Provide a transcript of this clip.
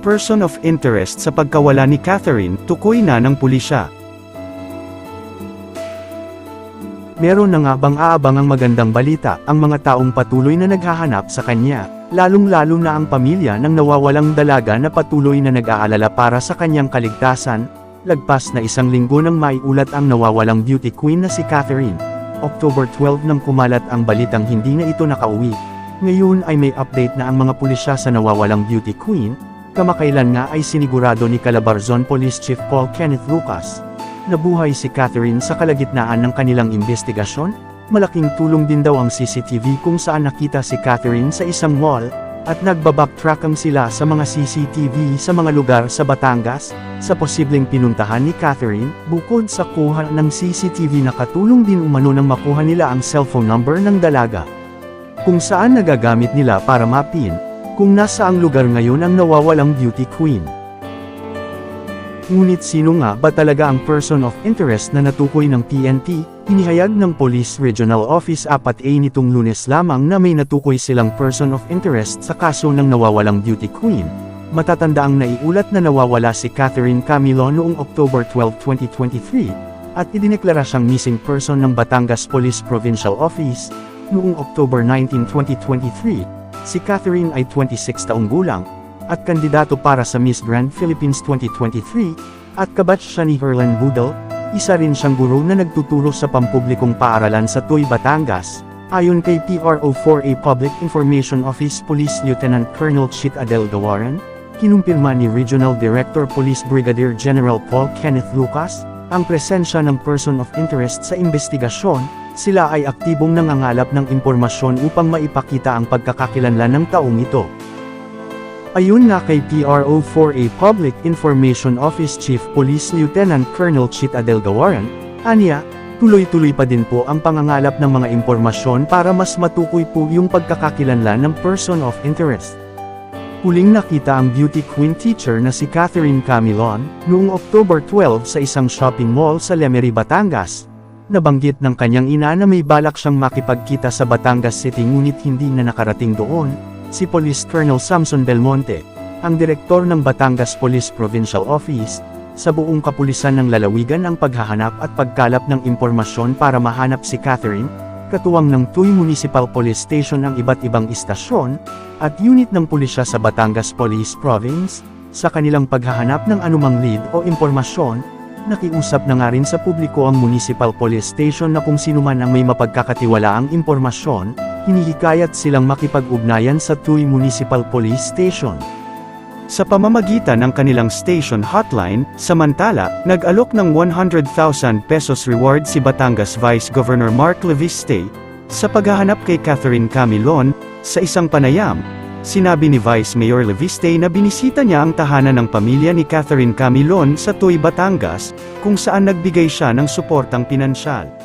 person of interest sa pagkawala ni Catherine, tukoy na ng pulisya. Meron na nga bang aabang ang magandang balita, ang mga taong patuloy na naghahanap sa kanya, lalong-lalo na ang pamilya ng nawawalang dalaga na patuloy na nag-aalala para sa kanyang kaligtasan, lagpas na isang linggo nang maiulat ang nawawalang beauty queen na si Catherine. October 12 nang kumalat ang balitang hindi na ito nakauwi. Ngayon ay may update na ang mga pulisya sa nawawalang beauty queen, kamakailan nga ay sinigurado ni Calabarzon Police Chief Paul Kenneth Lucas. Nabuhay si Catherine sa kalagitnaan ng kanilang investigasyon, malaking tulong din daw ang CCTV kung saan nakita si Catherine sa isang mall, at nagbabacktrackang sila sa mga CCTV sa mga lugar sa Batangas, sa posibleng pinuntahan ni Catherine, bukod sa kuha ng CCTV nakatulong din umano nang makuha nila ang cellphone number ng dalaga. Kung saan nagagamit nila para mapin, kung nasaang lugar ngayon ang nawawalang beauty queen. Ngunit sino nga ba talaga ang person of interest na natukoy ng PNP, inihayag ng Police Regional Office 4A nitong lunes lamang na may natukoy silang person of interest sa kaso ng nawawalang beauty queen. Matatanda ang naiulat na nawawala si Catherine Camilo noong October 12, 2023, at idineklara siyang missing person ng Batangas Police Provincial Office, noong October 19, 2023. Si Catherine ay 26 taong gulang, at kandidato para sa Miss Grand Philippines 2023, at kabatch siya ni Herlan Budel, isa rin siyang guro na nagtuturo sa pampublikong paaralan sa Tuy, Batangas. Ayon kay PRO4A Public Information Office Police Lieutenant Colonel Chit Adel Gawaran, kinumpirma ni Regional Director Police Brigadier General Paul Kenneth Lucas, ang presensya ng person of interest sa investigasyon, sila ay aktibong nangangalap ng impormasyon upang maipakita ang pagkakakilanlan ng taong ito. Ayun nga kay PRO4A Public Information Office Chief Police Lieutenant Colonel Chit Adel Gawaran, aniya, tuloy-tuloy pa din po ang pangangalap ng mga impormasyon para mas matukoy po yung pagkakakilanlan ng person of interest. Huling nakita ang beauty queen teacher na si Catherine Camilon, noong October 12 sa isang shopping mall sa Lemery, Batangas. Nabanggit ng kanyang ina na may balak siyang makipagkita sa Batangas City ngunit hindi na nakarating doon, si Police Colonel Samson Belmonte, ang direktor ng Batangas Police Provincial Office, sa buong kapulisan ng lalawigan ang paghahanap at pagkalap ng impormasyon para mahanap si Catherine, katuwang ng Tuy Municipal Police Station ang iba't ibang istasyon, at unit ng pulisya sa Batangas Police Province, sa kanilang paghahanap ng anumang lead o impormasyon, nakiusap na nga rin sa publiko ang Municipal Police Station na kung sino man ang may mapagkakatiwalaang impormasyon, hinihikayat silang makipag-ugnayan sa Tuy Municipal Police Station. Sa pamamagitan ng kanilang station hotline, samantala, nag-alok ng 100,000 pesos reward si Batangas Vice Governor Mark Leviste, sa paghahanap kay Catherine Camilon, sa isang panayam. Sinabi ni Vice Mayor Leviste na binisita niya ang tahanan ng pamilya ni Catherine Camilon sa Tuy, Batangas, kung saan nagbigay siya ng suportang pinansyal.